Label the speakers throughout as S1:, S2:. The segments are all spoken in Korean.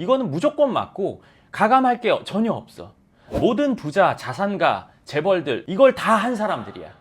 S1: 이거는 무조건 맞고 가감할 게 전혀 없어. 모든 부자, 자산가, 재벌들 이걸 다 한 사람들이야.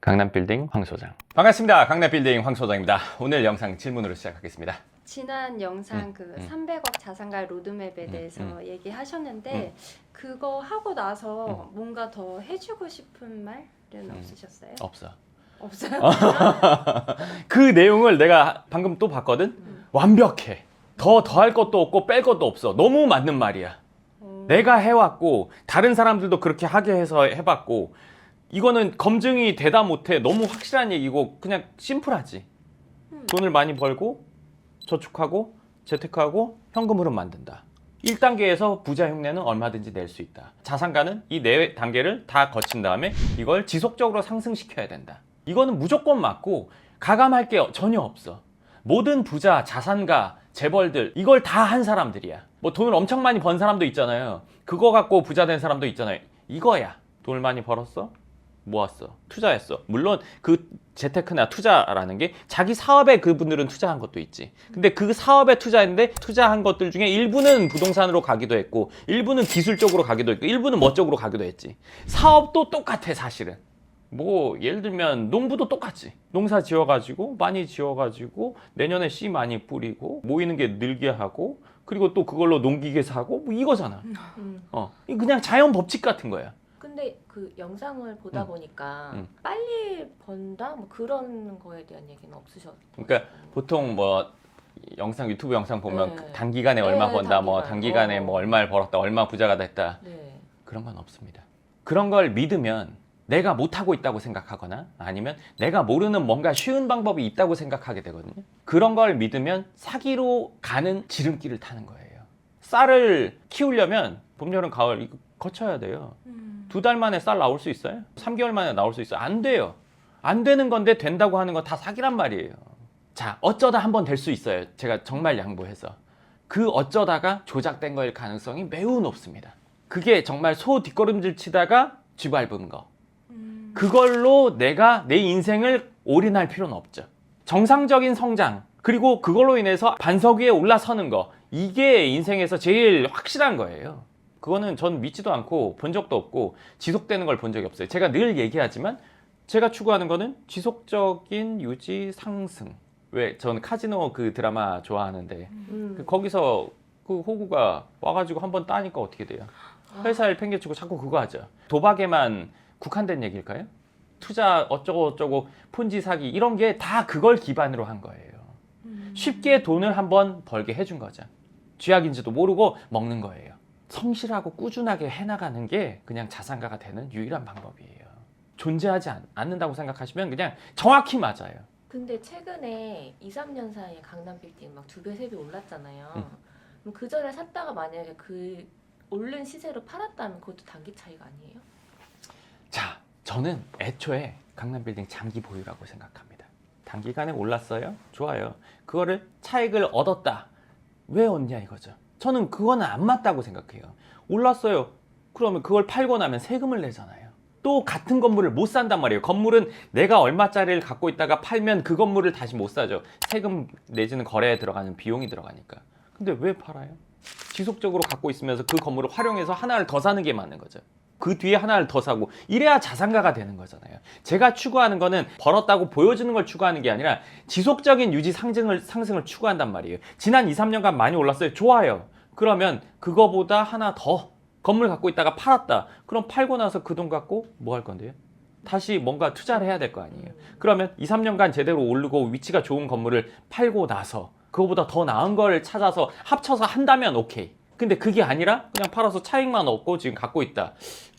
S1: 강남빌딩 황 소장. 반갑습니다. 강남빌딩 황 소장입니다. 오늘 영상 질문으로 시작하겠습니다.
S2: 지난 영상
S1: 음,
S2: 그
S1: 음.
S2: 300억 자산가 로드맵에
S1: 음,
S2: 대해서
S1: 음.
S2: 얘기하셨는데 그거 하고 나서 뭔가 더 해주고 싶은 말은
S1: 음.
S2: 없으셨어요?
S1: 없어.
S2: 없어요?
S1: 그 내용을 내가 방금 또 봤거든.
S2: 음.
S1: 완벽해. 더 더할 것도 없고 뺄 것도 없어. 너무 맞는 말이야.
S2: 어,
S1: 내가 해왔고 다른 사람들도 그렇게 하게 해서 해봤고 이거는 검증이 되다 못해 너무 확실한 얘기고 그냥 심플하지
S2: 음.
S1: 돈을 많이 벌고 저축하고 재테크하고 현금 흐름 만든다 1단계에서 부자 흉내는 얼마든지 낼 수 있다 자산가는 이 네 단계를 다 거친 다음에 이걸 지속적으로 상승시켜야 된다 이거는 무조건 맞고 가감할 게 전혀 없어 모든 부자, 자산가, 재벌들 이걸 다 한 사람들이야. 뭐 돈을 엄청 많이 번 사람도 있잖아요. 그거 갖고 부자 된 사람도 있잖아요. 이거야. 돈을 많이 벌었어? 모았어. 투자했어. 물론 그 재테크나 투자라는 게 자기 사업에 그분들은 투자한 것도 있지. 근데 그 사업에 투자했는데 투자한 것들 중에 일부는 부동산으로 가기도 했고 일부는 기술적으로 가기도 했고 일부는 뭐 쪽으로 가기도 했지. 사업도 똑같아 사실은. 뭐 예를 들면 농부도 똑같지 농사 지어가지고 많이 지어가지고 내년에 씨 많이 뿌리고 모이는 게 늘게 하고 그리고 또 그걸로 농기계 사고 뭐 이거잖아
S3: 음.
S1: 어 그냥 자연 법칙 같은 거야
S3: 근데 그 영상을 보다
S1: 음.
S3: 보니까
S1: 음.
S3: 빨리 번다 뭐 그런 거에 대한 얘기는 없으셨어요.
S1: 그러니까 보통 뭐 영상 유튜브 영상 보면
S3: 네.
S1: 단기간에 얼마
S3: 네,
S1: 번다 뭐
S3: 단기간.
S1: 단기간에
S3: 어.
S1: 뭐 얼마를 벌었다 얼마 부자가 됐다
S3: 네.
S1: 그런 건 없습니다. 그런 걸 믿으면 내가 못하고 있다고 생각하거나 아니면 내가 모르는 뭔가 쉬운 방법이 있다고 생각하게 되거든요. 그런 걸 믿으면 사기로 가는 지름길을 타는 거예요. 쌀을 키우려면 봄, 여름, 가을 이거 거쳐야 돼요.
S2: 음.
S1: 두달 만에 쌀 나올 수 있어요? 3개월 만에 나올 수 있어요? 안 돼요. 안 되는 건데 된다고 하는 건 다 사기란 말이에요. 자, 어쩌다 한 번 될 수 있어요. 제가 정말 양보해서. 그 어쩌다가 조작된 거일 가능성이 매우 높습니다. 그게 정말 소 뒷걸음질 치다가 쥐밟은 거.
S2: 음.
S1: 그걸로 내가 내 인생을 올인할 필요는 없죠. 정상적인 성장, 그리고 그걸로 인해서 반석 위에 올라서는 거. 이게 인생에서 제일 확실한 거예요. 그거는 전 믿지도 않고 본 적도 없고 지속되는 걸 본 적이 없어요. 제가 늘 얘기하지만 제가 추구하는 거는 지속적인 유지 상승. 왜? 저는 카지노 그 드라마 좋아하는데
S3: 음.
S1: 그 거기서 그 호구가 와가지고 한 번 따니까 어떻게 돼요? 회사를 팽개치고 자꾸 그거 하죠. 도박에만 국한된 얘기일까요? 투자 어쩌고 어쩌고 폰지 사기 이런 게 다 그걸 기반으로 한 거예요.
S2: 음.
S1: 쉽게 돈을 한번 벌게 해준 거죠. 쥐약인지도 모르고 먹는 거예요. 성실하고 꾸준하게 해나가는 게 그냥 자산가가 되는 유일한 방법이에요. 존재하지 않, 않는다고 생각하시면 그냥 정확히 맞아요.
S3: 근데 최근에 2, 3년 사이에 강남 빌딩 막 두 배, 세 배 올랐잖아요.
S1: 음.
S3: 그럼 그 전에 샀다가 만약에 그 오른 시세로 팔았다면 그것도 단기 차이가 아니에요?
S1: 자, 저는 애초에 강남빌딩 장기 보유라고 생각합니다. 단기간에 올랐어요? 좋아요. 그거를 차익을 얻었다. 왜 얻냐 이거죠. 저는 그거는 안 맞다고 생각해요. 올랐어요. 그러면 그걸 팔고 나면 세금을 내잖아요. 또 같은 건물을 못 산단 말이에요. 건물은 내가 얼마짜리를 갖고 있다가 팔면 그 건물을 다시 못 사죠. 세금 내지는 거래에 들어가는 비용이 들어가니까. 근데 왜 팔아요? 지속적으로 갖고 있으면서 그 건물을 활용해서 하나를 더 사는 게 맞는 거죠. 그 뒤에 하나를 더 사고 이래야 자산가가 되는 거잖아요. 제가 추구하는 거는 벌었다고 보여주는 걸 추구하는 게 아니라 지속적인 유지 상승을 상승을 추구한단 말이에요. 지난 2, 3년간 많이 올랐어요. 좋아요. 그러면 그거보다 하나 더 건물 갖고 있다가 팔았다. 그럼 팔고 나서 그 돈 갖고 뭐 할 건데요? 다시 뭔가 투자를 해야 될 거 아니에요. 그러면 2, 3년간 제대로 오르고 위치가 좋은 건물을 팔고 나서 그거보다 더 나은 걸 찾아서 합쳐서 한다면 오케이. 근데 그게 아니라 그냥 팔아서 차익만 얻고 지금 갖고 있다.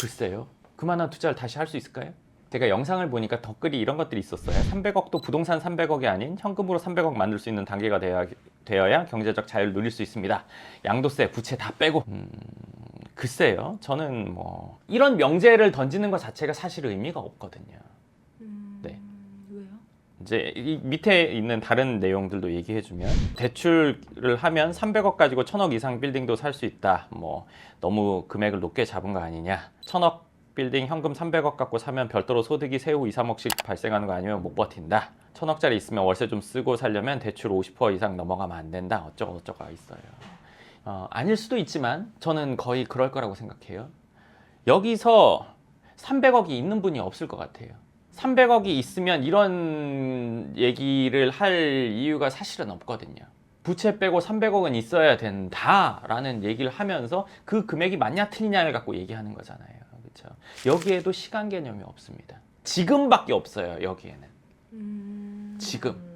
S1: 글쎄요. 그만한 투자를 다시 할 수 있을까요? 제가 영상을 보니까 댓글이 이런 것들이 있었어요. 300억도 부동산 300억이 아닌 현금으로 300억 만들 수 있는 단계가 되어야, 되어야 경제적 자유를 누릴 수 있습니다. 양도세, 부채 다 빼고. 음, 글쎄요. 저는 뭐 이런 명제를 던지는 것 자체가 사실 의미가
S2: 없거든요.
S1: 이제 이 밑에 있는 다른 내용들도 얘기해 주면 대출을 하면 300억 가지고 1000억 이상 빌딩도 살 수 있다. 뭐 너무 금액을 높게 잡은 거 아니냐. 1000억 빌딩 현금 300억 갖고 사면 별도로 소득이 세후 2, 3억씩 발생하는 거 아니면 못 버틴다. 천억짜리 있으면 월세 좀 쓰고 살려면 대출 50% 이상 넘어가면 안 된다. 어쩌고 저쩌고 있어요. 어, 아닐 수도 있지만 저는 거의 그럴 거라고 생각해요. 여기서 300억이 있는 분이 없을 것 같아요. 300억이 있으면 이런 얘기를 할 이유가 사실은 없거든요. 부채 빼고 300억은 있어야 된다라는 얘기를 하면서 그 금액이 맞냐 틀리냐를 갖고 얘기하는 거잖아요. 그렇죠? 여기에도 시간 개념이 없습니다. 지금밖에 없어요. 여기에는
S2: 음.
S1: 지금
S3: 음.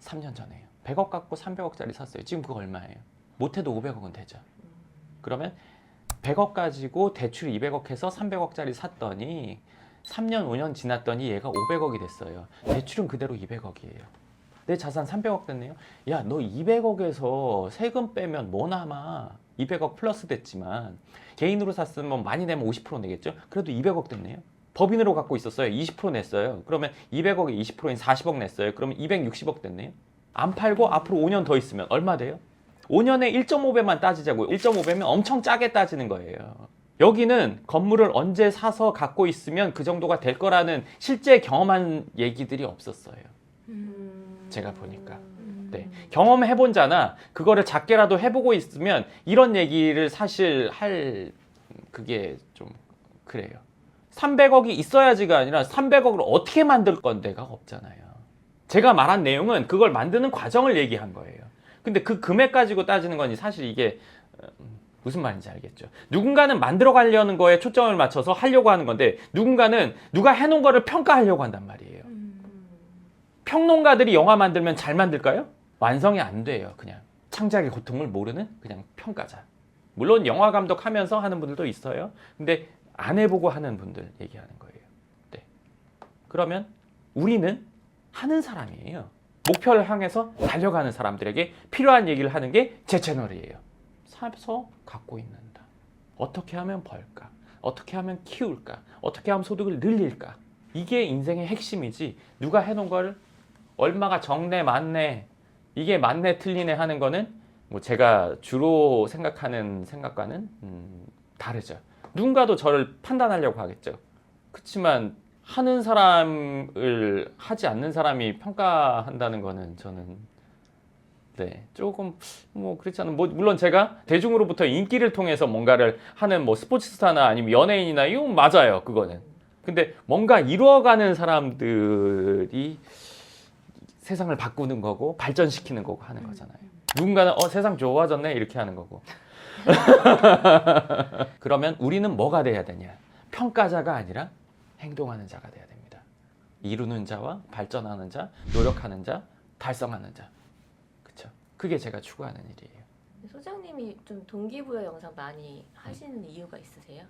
S1: 3년 전에요. 100억 갖고 300억짜리 샀어요. 지금 그거 얼마예요? 못해도 500억은 되죠. 그러면 100억 가지고 대출 200억 해서 300억짜리 샀더니 3년 5년 지났더니 얘가 500억이 됐어요. 대출은 그대로 200억이에요. 내 자산 300억 됐네요. 야, 너 200억에서 세금 빼면 뭐 남아? 200억 플러스 됐지만 개인으로 샀으면 많이 내면 50% 내겠죠? 그래도 200억 됐네요. 법인으로 갖고 있었어요. 20% 냈어요. 그러면 200억에 20%인 40억 냈어요. 그러면 260억 됐네요. 안 팔고 앞으로 5년 더 있으면 얼마 돼요? 5년에 1.5배만 따지자고요. 1.5배면 엄청 짜게 따지는 거예요. 여기는 건물을 언제 사서 갖고 있으면 그 정도가 될 거라는 실제 경험한 얘기들이 없었어요.
S2: 음.
S1: 제가 보니까.
S2: 음.
S1: 네. 경험해본 자나 그거를 작게라도 해보고 있으면 이런 얘기를 사실 할 그게 좀 그래요. 300억이 있어야지가 아니라 300억을 어떻게 만들 건데가 없잖아요. 제가 말한 내용은 그걸 만드는 과정을 얘기한 거예요. 근데 그 금액 가지고 따지는 거니 사실 이게 음, 무슨 말인지 알겠죠. 누군가는 만들어 가려는 거에 초점을 맞춰서 하려고 하는 건데 누군가는 누가 해놓은 거를 평가하려고 한단 말이에요.
S2: 음.
S1: 평론가들이 영화 만들면 잘 만들까요? 완성이 안 돼요. 그냥 창작의 고통을 모르는 그냥 평가자. 물론 영화 감독 하면서 하는 분들도 있어요. 근데 안 해보고 하는 분들 얘기하는 거예요. 네. 그러면 우리는 하는 사람이에요. 목표를 향해서 달려가는 사람들에게 필요한 얘기를 하는 게 제 채널이에요. 사서 갖고 있는다. 어떻게 하면 벌까? 어떻게 하면 키울까? 어떻게 하면 소득을 늘릴까? 이게 인생의 핵심이지. 누가 해놓은 걸 얼마가 적네 많네 이게 맞네 틀리네 하는 거는 뭐 제가 주로 생각하는 생각과는 음, 다르죠. 누군가도 저를 판단하려고 하겠죠. 그렇지만 하는 사람을 하지 않는 사람이 평가한다는 거는 저는 네 조금 뭐 그렇지 않은 뭐 물론 제가 대중으로부터 인기를 통해서 뭔가를 하는 뭐 스포츠스타나 아니면 연예인이나 이건 맞아요 그거는 근데 뭔가 이루어가는 사람들이 세상을 바꾸는 거고 발전시키는 거고 하는 거잖아요. 누군가는 어 세상 좋아졌네 이렇게 하는 거고. 그러면 우리는 뭐가 돼야 되냐? 평가자가 아니라 행동하는 자가 돼야 됩니다. 이루는 자와 발전하는 자, 노력하는 자, 달성하는 자. 그게 제가 추구하는 일이에요.
S3: 소장님이 좀 동기부여 영상 많이 하시는 이유가 있으세요?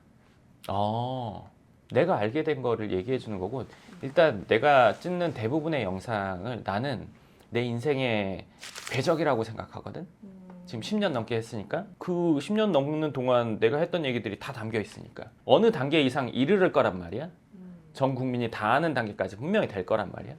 S1: 어, 내가 알게 된 거를 얘기해 주는 거고 일단 내가 찍는 대부분의 영상을 나는 내 인생의 궤적이라고 생각하거든.
S3: 음.
S1: 지금 10년 넘게 했으니까 그 10년 넘는 동안 내가 했던 얘기들이 다 담겨 있으니까 어느 단계 이상 이르를 거란 말이야.
S3: 음.
S1: 전 국민이 다 아는 단계까지 분명히 될 거란 말이야.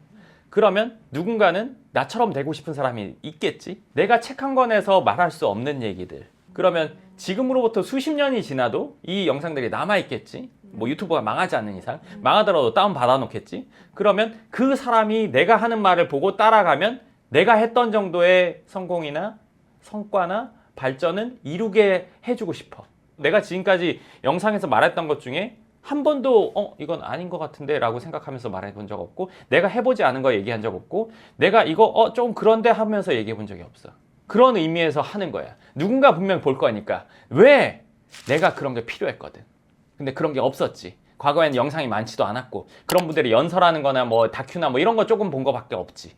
S1: 그러면 누군가는 나처럼 되고 싶은 사람이 있겠지. 내가 책 한 권에서 말할 수 없는 얘기들. 그러면 지금으로부터 수십 년이 지나도 이 영상들이 남아 있겠지. 뭐 유튜브가 망하지 않는 이상 망하더라도 다운 받아 놓겠지. 그러면 그 사람이 내가 하는 말을 보고 따라가면 내가 했던 정도의 성공이나 성과나 발전은 이루게 해주고 싶어. 내가 지금까지 영상에서 말했던 것 중에 한 번도 어 이건 아닌 것 같은데 라고 생각하면서 말해본 적 없고 내가 해보지 않은 거 얘기한 적 없고 내가 이거 어 좀 그런데 하면서 얘기해본 적이 없어. 그런 의미에서 하는 거야. 누군가 분명 볼 거니까 왜 내가 그런 게 필요했거든. 근데 그런 게 없었지. 과거에는 영상이 많지도 않았고 그런 분들이 연설하는 거나 뭐 다큐나 뭐 이런 거 조금 본 거밖에 없지.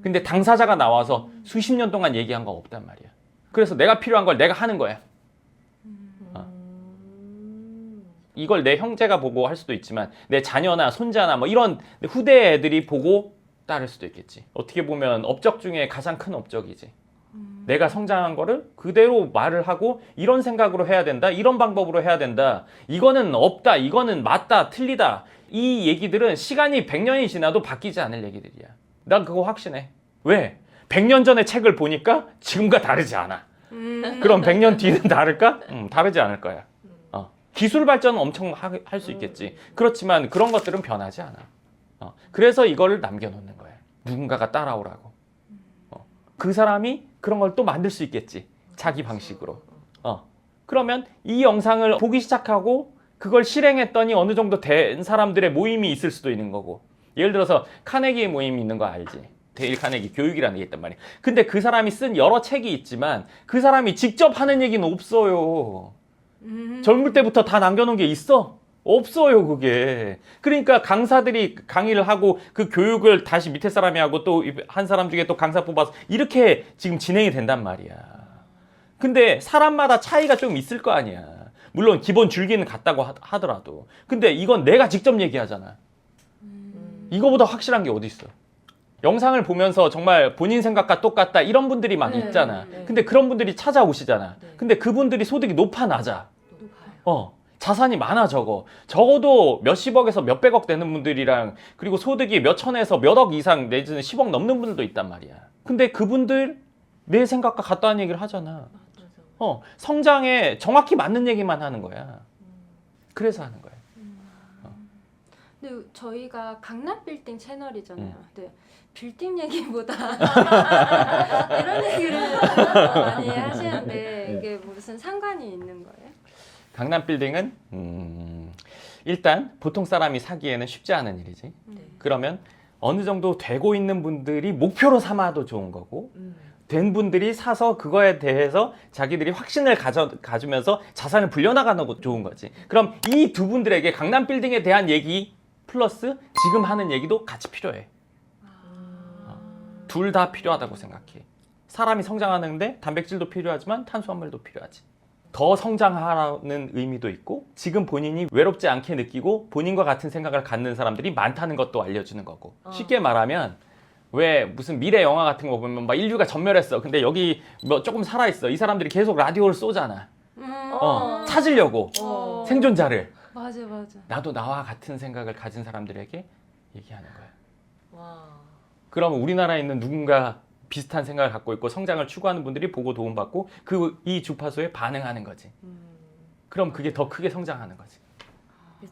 S1: 근데 당사자가 나와서 수십 년 동안 얘기한 거 없단 말이야. 그래서 내가 필요한 걸 내가 하는 거야. 어.
S3: 음.
S1: 이걸 내 형제가 보고 할 수도 있지만 내 자녀나 손자나 뭐 이런 후대 애들이 보고 따를 수도 있겠지. 어떻게 보면 업적 중에 가장 큰 업적이지. 내가 성장한 거를 그대로 말을 하고 이런 생각으로 해야 된다. 이런 방법으로 해야 된다. 이거는 없다. 이거는 맞다. 틀리다. 이 얘기들은 시간이 100년이 지나도 바뀌지 않을 얘기들이야. 난 그거 확신해. 왜? 100년 전의 책을 보니까 지금과 다르지 않아.
S2: 음.
S1: 그럼 100년 뒤는 다를까? 음, 다르지 않을 거야. 기술 발전은 엄청 할 수 있겠지. 그렇지만 그런 것들은 변하지 않아. 어, 그래서 이거를 남겨놓는 거야. 누군가가 따라오라고. 어, 그 사람이 그런 걸 또 만들 수 있겠지. 자기 방식으로. 어, 그러면 이 영상을 보기 시작하고 그걸 실행했더니 어느 정도 된 사람들의 모임이 있을 수도 있는 거고. 예를 들어서 카네기의 모임이 있는 거 알지? 데일 카네기 교육이라는 게 있단 말이야. 근데 그 사람이 쓴 여러 책이 있지만 그 사람이 직접 하는 얘기는 없어요.
S2: 음.
S1: 젊을 때부터 다 남겨놓은 게 있어? 없어요, 그게. 그러니까 강사들이 강의를 하고 그 교육을 다시 밑에 사람이 하고 또 한 사람 중에 또 강사 뽑아서 이렇게 지금 진행이 된단 말이야. 근데 사람마다 차이가 좀 있을 거 아니야. 물론 기본 줄기는 같다고 하- 하더라도. 근데 이건 내가 직접 얘기하잖아.
S3: 음.
S1: 이거보다 확실한 게 어디 있어? 영상을 보면서 정말 본인 생각과 똑같다 이런 분들이 많이
S2: 네,
S1: 있잖아.
S3: 네.
S1: 근데 그런 분들이 찾아오시잖아.
S3: 네.
S1: 근데 그분들이 소득이 높아 낮아. 어. 자산이 많아 적어. 적어도 몇십억에서 몇백억 되는 분들이랑 그리고 소득이 몇천에서 몇억 이상 내지는 10억 넘는 분들도 있단 말이야. 근데 그분들 내 생각과 같다는 얘기를 하잖아. 어. 성장에 정확히 맞는 얘기만 하는 거야. 그래서 하는 거야.
S2: 근데 저희가 강남 빌딩 채널이잖아요.
S1: 음.
S2: 근데 빌딩 얘기보다 이런 얘기를 많이 하시는데 이게 무슨 상관이 있는 거예요?
S1: 강남 빌딩은 음, 일단 보통 사람이 사기에는 쉽지 않은 일이지.
S3: 네.
S1: 그러면 어느 정도 되고 있는 분들이 목표로 삼아도 좋은 거고
S3: 음.
S1: 된 분들이 사서 그거에 대해서 자기들이 확신을 가져, 가지면서 자산을 불려나가는 것도 좋은 거지. 그럼 이 두 분들에게 강남 빌딩에 대한 얘기 플러스 지금 하는 얘기도 같이 필요해. 둘다 필요하다고 생각해. 사람이 성장하는데 단백질도 필요하지만 탄수화물도 필요하지. 더 성장하라는 의미도 있고 지금 본인이 외롭지 않게 느끼고 본인과 같은 생각을 갖는 사람들이 많다는 것도 알려주는 거고
S3: 어.
S1: 쉽게 말하면 왜 무슨 미래 영화 같은 거 보면 막 인류가 전멸했어 근데 여기 뭐 조금 살아있어 이 사람들이 계속 라디오를 쏘잖아
S2: 음.
S1: 어, 찾으려고
S2: 어.
S1: 생존자를
S2: 맞아 맞아.
S1: 나도 나와 같은 생각을 가진 사람들에게 얘기하는 거야
S3: 와.
S1: 그러면 우리나라에 있는 누군가 비슷한 생각을 갖고 있고 성장을 추구하는 분들이 보고 도움받고 그 이 주파수에 반응하는 거지.
S3: 음.
S1: 그럼 그게 더 크게 성장하는 거지.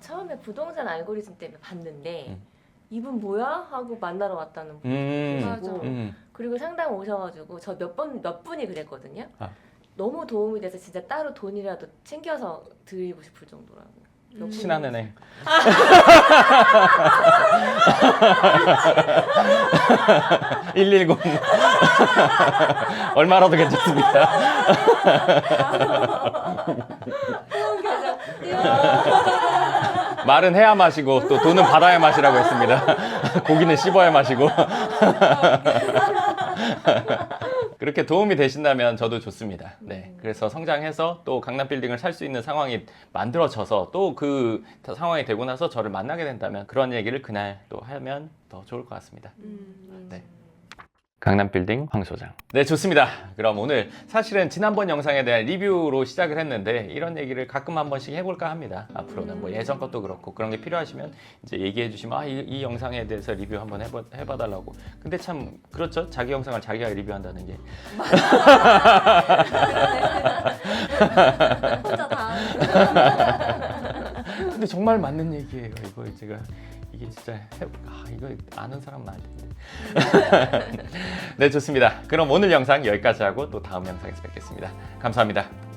S3: 처음에 부동산 알고리즘 때문에 봤는데
S1: 음.
S3: 이분 뭐야 하고 만나러 왔다는 분
S1: 음.
S3: 계시고
S1: 음.
S3: 그리고 상담 오셔가지고 저 몇번몇 분이 그랬거든요.
S1: 아.
S3: 너무 도움이 돼서 진짜 따로 돈이라도 챙겨서 드리고 싶을 정도라고.
S1: 신한은행. (119) 얼마라도 괜찮습니다. 말은 해야 마시고 또 돈은 받아야 마시라고 했습니다. 고기는 씹어야 마시고. 그렇게 도움이 되신다면 저도 좋습니다. 네. 그래서 성장해서 또 강남 빌딩을 살 수 있는 상황이 만들어져서 또 그 상황이 되고 나서 저를 만나게 된다면 그런 얘기를 그날 또 하면 더 좋을 것 같습니다.
S2: 음.
S1: 네. 강남 빌딩 황 소장. 네, 좋습니다. 그럼 오늘 사실은 지난번 영상에 대한 리뷰로 시작을 했는데 이런 얘기를 가끔 한 번씩 해볼까 합니다. 앞으로는 뭐 예전 것도 그렇고 그런 게 필요하시면 이제 얘기해 주시면 아, 이, 이 영상에 대해서 리뷰 한번 해봐, 해봐달라고. 근데 참 그렇죠. 자기 영상을 자기가 리뷰한다는 게.
S2: 혼자 다.
S1: 근데 정말 맞는 얘기예요. 이거 제가 이게 진짜 해, 아, 이거 아는 사람은 알 텐데. 네, 좋습니다. 그럼 오늘 영상 여기까지 하고 또 다음 영상에서 뵙겠습니다. 감사합니다.